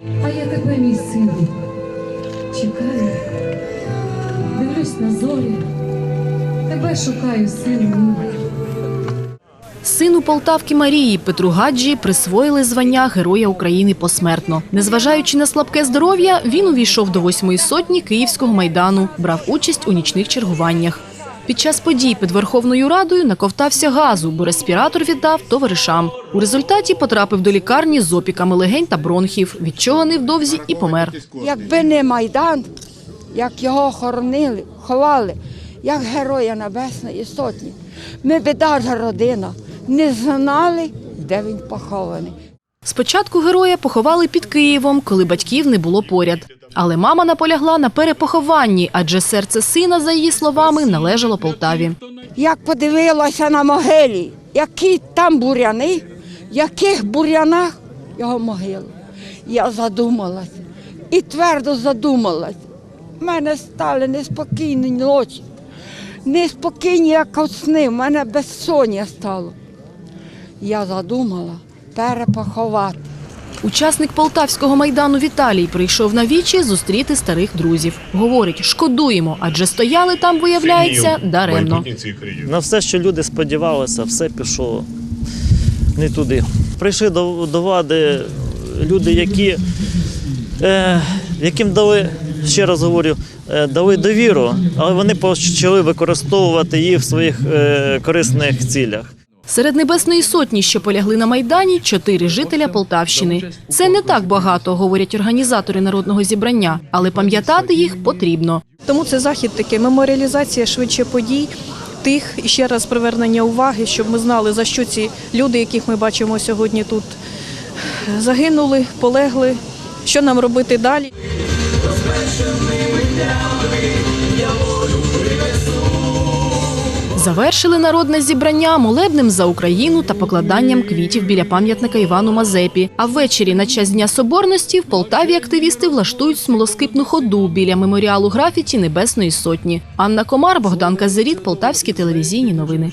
А я тебе, мій сину, чекаю, дивлюсь на зорі, тебе шукаю, сину. Сину Полтавки Марії Петру Гаджі присвоїли звання Героя України посмертно. Незважаючи на слабке здоров'я, він увійшов до восьмої сотні Київського майдану, брав участь у нічних чергуваннях. Під час подій під Верховною Радою наковтався газу, бо респіратор віддав товаришам. У результаті потрапив до лікарні з опіками легень та бронхів, від чого невдовзі і помер. Якби не Майдан, як його хоронили, ховали, як Героя Небесної Сотні, ми б навіть родина не знали, де він похований. Спочатку героя поховали під Києвом, коли батьків не було поряд. Але мама наполягла на перепохованні, адже серце сина, за її словами, належало Полтаві. Як подивилася на могилі, які там буряни, яких бурянах його могила. Я задумалася і твердо задумалася. У мене стали неспокійні ночі, неспокійні, як от сни, в мене безсоння стало. Я задумала перепоховати. Учасник полтавського майдану Віталій прийшов на вічі зустріти старих друзів. Говорить, шкодуємо, адже стояли там, виявляється, даремно. На все, що люди сподівалися, все пішло не туди. Прийшли до, до влади люди, які, е, яким дали, ще раз говорю, е, дали довіру, але вони почали використовувати її в своїх е, корисних цілях. Серед небесної сотні, що полягли на майдані, чотири жителя Полтавщини. Це не так багато, говорять організатори народного зібрання, але пам'ятати їх потрібно. Тому це захід такий меморіалізація швидше подій. Тих і ще раз привернення уваги, щоб ми знали, за що ці люди, яких ми бачимо сьогодні тут, загинули, полегли, що нам робити далі. Завершили народне зібрання молебним за Україну та покладанням квітів біля пам'ятника Івану Мазепі. А ввечері на час Дня Соборності в Полтаві активісти влаштують смолоскипну ходу біля меморіалу графіті Небесної Сотні. Анна Комар, Богдан Казиріт, Полтавські телевізійні новини.